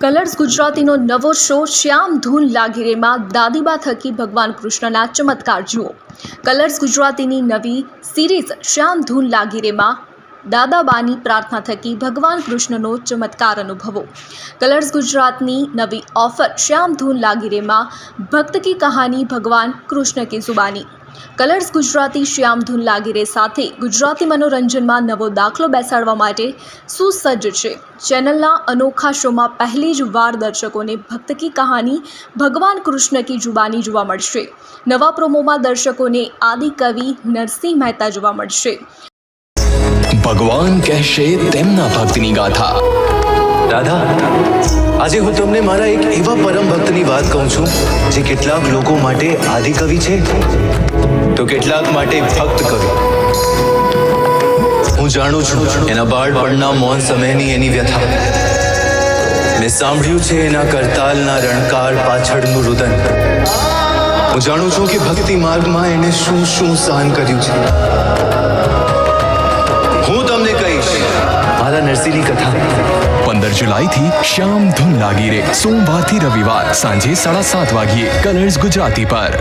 Colours ગુજરાતીનો નવો show શ્યામ ધૂન લાગીરેમાં દાદીબા થકી ભગવાન કૃષ્ણના ચમત્કાર જુઓ. કલર્સ ગુજરાતીની નવી સિરીઝ શ્યામ ધૂન લાગીરેમાં દાદાબાની પ્રાર્થના થકી ભગવાન કૃષ્ણનો ચમત્કાર અનુભવો. કલર્સ ગુજરાતની નવી ઓફર શ્યામ ધૂન લાગીરેમાં ભક્ત કી કહાની ભગવાન કૃષ્ણ કી જુબાની કલર્સ ગુજરાતી શ્યામ ધૂન લાગીરે સાથે ગુજરાતી મનોરંજનમાં નવો દાખલો બેસાડવા માટે સુસજ્જ છે. ચેનલના અનોખા શોમાં પહેલી જ વાર દર્શકોને ભક્ત કી કહાની ભગવાન કૃષ્ણ કી જુબાની જોવા મળશે. નવા પ્રોમોમાં દર્શકોને આદિ કવિ નરસિંહ મહેતા જોવા મળશે. ભગવાન કહેશે તેમના ભક્તની ગાથા. દાદા આજે હું તમને મારા એક એવા પરમ ભક્તની વાત કહું છું જે કેટલાક લોકો માટે આદિકવિ છે. તો કેટલાક માટે ભક્ત કવિ હું જાણું છું એના બાળપણના મૌન સમયની એની વ્યથા. મેં સાંભળ્યું છે એના કરતાલના રણકાર પાછળનું રુદન. હું જાણું છું કે ભક્તિ માર્ગમાં એને શું શું સહન કર્યું છે. હું તમને કહીશ. મારા નરસિંહની કથા. પંદર જુલાઈથી શ્યામ ધૂન લાગી રે સોમવારથી રવિવાર સાંજે સાડા સાત વાગ્યે કલર્સ ગુજરાતી પર.